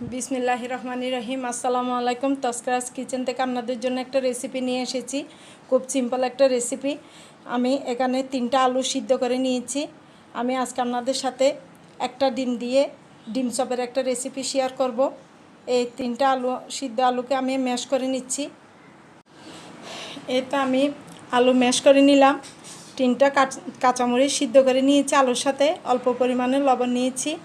বিসমিল্লাহ রহমানি রহিম। আসসালামু আলাইকুম। তস্করাজ কিচেন থেকে আপনাদের জন্য একটা রেসিপি নিয়ে এসেছি। খুব সিম্পল একটা রেসিপি আমি এখানে তিনটা আলু সিদ্ধ করে নিয়েছি। আমি আজকে আপনাদের সাথে একটা ডিম দিয়ে ডিম চপের একটা রেসিপি শেয়ার করব। এই তিনটা আলু, সিদ্ধ আলুকে আমি ম্যাশ করে নিচ্ছি। এটা আমি আলু ম্যাশ করে নিলাম। তিনটা কাঁচ- কাঁচামরিচ সিদ্ধ করে নিয়েছি আলুর সাথে। অল্প পরিমাণে লবণ নিয়েছি।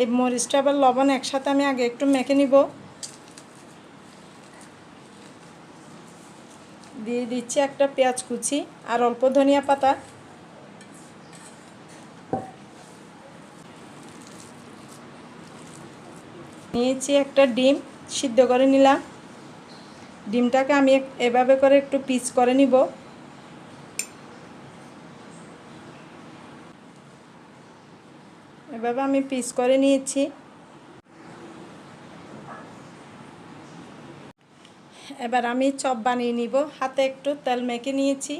এই মরিচটা আবার লবণ একসাথে আমি আগে একটু মেখে নিব। দিয়ে দিচ্ছি একটা পেঁয়াজ কুচি আর অল্প ধনিয়া পাতা। নিয়েছি একটা ডিম, সিদ্ধ করে নিলাম। ডিমটাকে আমি এভাবে করে একটু পিস করে নিব। এভাবে আমি পিস করে নিয়েছি। এবার আমি চপ বানিয়ে নিব। হাতে একটু তেল মেখে নিয়েছি।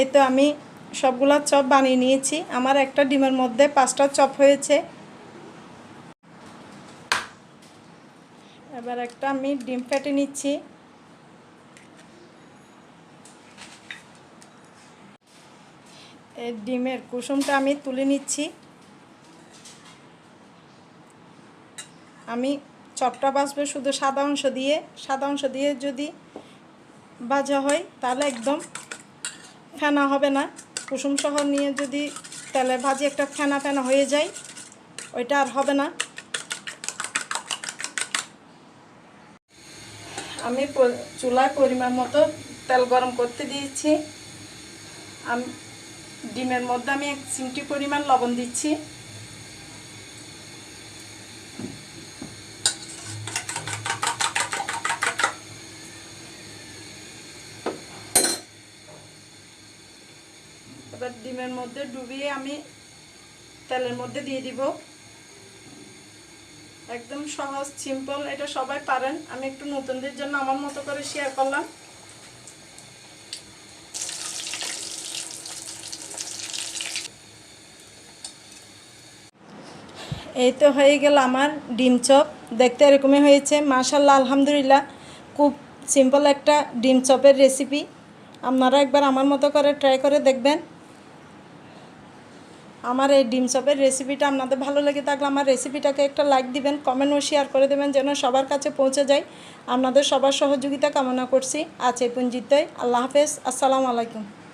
এই তো আমি সবগুলা চপ বানিয়ে নিয়েছি। আমার একটা ডিমের মধ্যে পাঁচটা চপ হয়েছে। এবার একটা আমি ডিম ফেটে নিচ্ছি। এই ডিমের কুসুমটা আমি তুলে নিচ্ছি। আমি চপটা বাছবো শুধু সাদা অংশ দিয়ে। সাদা অংশ দিয়ে যদি ভাজা হয়, তাহলে একদম ফেনা হবে না। কুসুম সহ নিয়ে যদি তেলে ভাজি একটা ফেনা ফেনা হয়ে যায়, ওইটা আর হবে না। আমি চুলা পরিমাণ মতো তেল গরম করতে দিয়েছি। আমি ডিমের মধ্যে আমি এক চিমটি পরিমাণ লবণ দিচ্ছি। এবার ডিমের মধ্যে ডুবিয়ে আমি তেলের মধ্যে দিয়ে দিব। একদম সহজ সিম্পল এটা সবাই পারেন। আমি একটু নতুনদের জন্য আমার মতো করে শেয়ার করলাম। এই তো হয়ে গেল আমার ডিম চপ। দেখতে এরকমই হয়েছে। মাশাল্লাহ আলহামদুলিল্লাহ। খুব সিম্পল একটা ডিম চপের রেসিপি আপনারা একবার আমার মতো করে ট্রাই করে দেখবেন। আমার এই ডিম চপের রেসিপিটা আপনাদের ভালো লেগে থাকলে আমার রেসিপিটাকে একটা লাইক দিবেন কমেন্ট ও শেয়ার করে দেবেন যেন সবার কাছে পৌঁছে যায়। আপনাদের সবার সহযোগিতা কামনা করছি। আজ এই আল্লাহ হাফেজ। আসসালামু আলাইকুম।